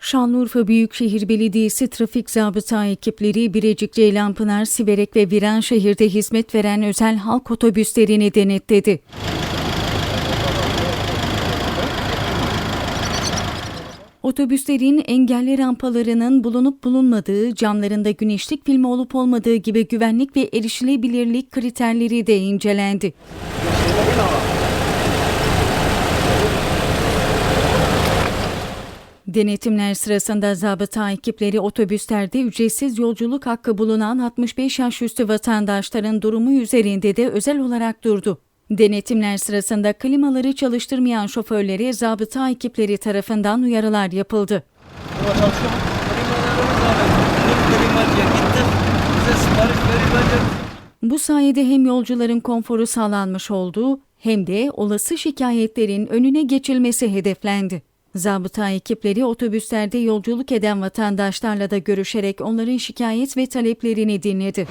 Şanlıurfa Büyükşehir Belediyesi trafik zabıta ekipleri Birecik Ceylanpınar, Siverek ve Viranşehir'de hizmet veren özel halk otobüslerini denetledi. Otobüslerin engelli rampalarının bulunup bulunmadığı, camlarında güneşlik filmi olup olmadığı gibi güvenlik ve erişilebilirlik kriterleri de incelendi. Denetimler sırasında zabıta ekipleri otobüslerde ücretsiz yolculuk hakkı bulunan 65 yaş üstü vatandaşların durumu üzerinde de özel olarak durdu. Denetimler sırasında klimaları çalıştırmayan şoförlere zabıta ekipleri tarafından uyarılar yapıldı. Bu sayede hem yolcuların konforu sağlanmış oldu hem de olası şikayetlerin önüne geçilmesi hedeflendi. Zabıta ekipleri otobüslerde yolculuk eden vatandaşlarla da görüşerek onların şikayet ve taleplerini dinledi.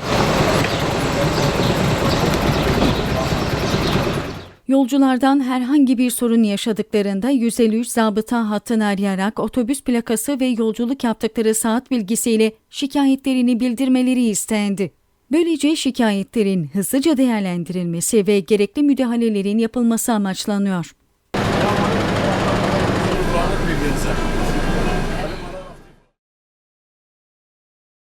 Yolculardan herhangi bir sorun yaşadıklarında 153 zabıta hattını arayarak otobüs plakası ve yolculuk yaptıkları saat bilgisiyle şikayetlerini bildirmeleri istendi. Böylece şikayetlerin hızlıca değerlendirilmesi ve gerekli müdahalelerin yapılması amaçlanıyor.